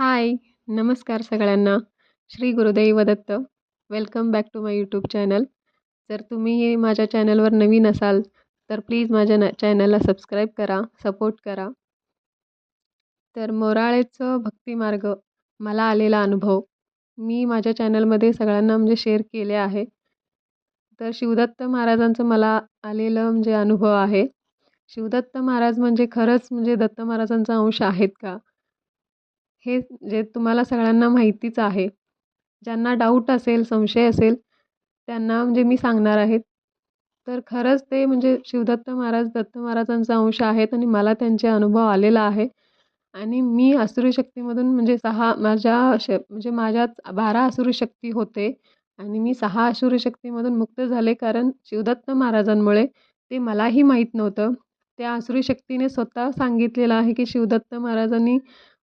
हाय नमस्कार सगळ्यांना. Shri Gurudev Datta. Welcome back to my YouTube channel जर तुम्ही माझ्या चॅनलवर नवीन असाल तर प्लीज माझ्या न चॅनलला सबस्क्राईब करा सपोर्ट करा. तर मोराळेचं भक्तिमार्ग मला आलेला अनुभव. मी माझ्या चॅनलमध्ये सगळ्यांना म्हणजे शेअर केले आहे. तर शिवदत्त महाराजांचं मला आलेलं म्हणजे अनुभव आहे. शिवदत्त महाराज म्हणजे खरंच म्हणजे दत्त महाराजांचा अंश आहेत का? हे जे तुम्हाला सगळ्यांना माहितीच आहे. ज्यांना डाऊट असेल संशय असेल त्यांना म्हणजे मी सांगणार आहेत तर खरंच ते म्हणजे शिवदत्त महाराज दत्त महाराजांचा अंश आहेत आणि मला त्यांचे अनुभव आलेला आहे. आणि मी असुरी शक्तीमधून म्हणजे सहा माझ्या श म्हणजे माझ्यात बारा असुरी शक्ती होते. आणि मी सहा असुरी शक्तीमधून मुक्त झाले कारण शिवदत्त महाराजांमुळे ते मलाही माहीत नव्हतं. त्या असुरी शक्तीने स्वतः सांगितलेलं आहे की शिवदत्त महाराजांनी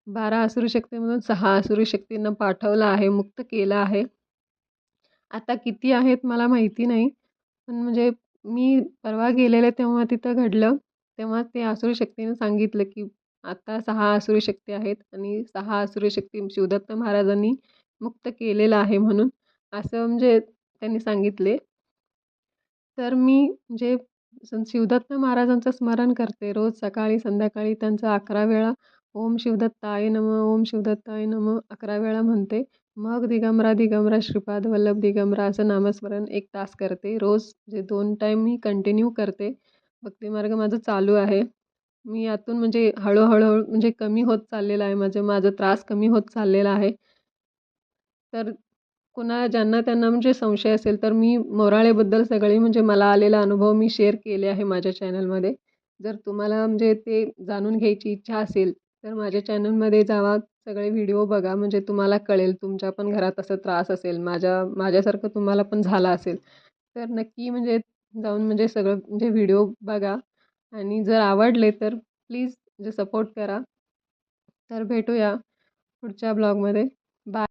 बारा असुरी शक्तीमधून सहा असुरी शक्तींना पाठवलं आहे मुक्त केलं आहे. आता किती आहेत मला माहिती नाही. पण म्हणजे मी परवा गेलेले तेव्हा तिथं घडलं तेव्हा ते असुरी शक्तीनं सांगितलं की आता सहा असुरी शक्ती आहेत आणि सहा असुरी शक्ती. शिवदत्त महाराजांनी मुक्त केलेलं आहे म्हणून असं म्हणजे त्यांनी सांगितले. तर मी म्हणजे शिवदत्त महाराजांचं स्मरण करते रोज सकाळी संध्याकाळी त्यांचं अकरा वेळा ओम शिवदत्ताय नम ओम शिवदत्ताय नम अकरा वेळा म्हणते. मग दिगंबरा दिगंबरा श्रीपाद वल्लभ दिगंबरा असं नामस्मरण एक तास करते. रोज जे दोन टाईम मी कंटिन्यू करते भक्तिमार्ग माझं चालू आहे. मी यातून म्हणजे हळूहळू म्हणजे कमी होत चाललेलं आहे. माझं माझा त्रास कमी होत चाललेला आहे. तर कुणा ज्यांना त्यांना म्हणजे संशय असेल तर मी मोराळेबद्दल सगळे म्हणजे मला आलेला अनुभव मी शेअर केले आहे माझ्या चॅनलमध्ये जर तुम्हाला म्हणजे ते जाणून घ्यायची इच्छा असेल तर माझ्या चॅनलमध्ये जावा सगळे व्हिडिओ बघा म्हणजे तुम्हाला कळेल तुमच्या पण घरात असं त्रास असेल माझ्या माझ्यासारखं तुम्हाला पण झाला असेल. तर नक्की म्हणजे जाऊन म्हणजे सगळं म्हणजे व्हिडिओ बघा आणि जर आवडले तर प्लीज म्हणजे सपोर्ट करा. तर भेटूया पुढच्या ब्लॉगमध्ये. बाय.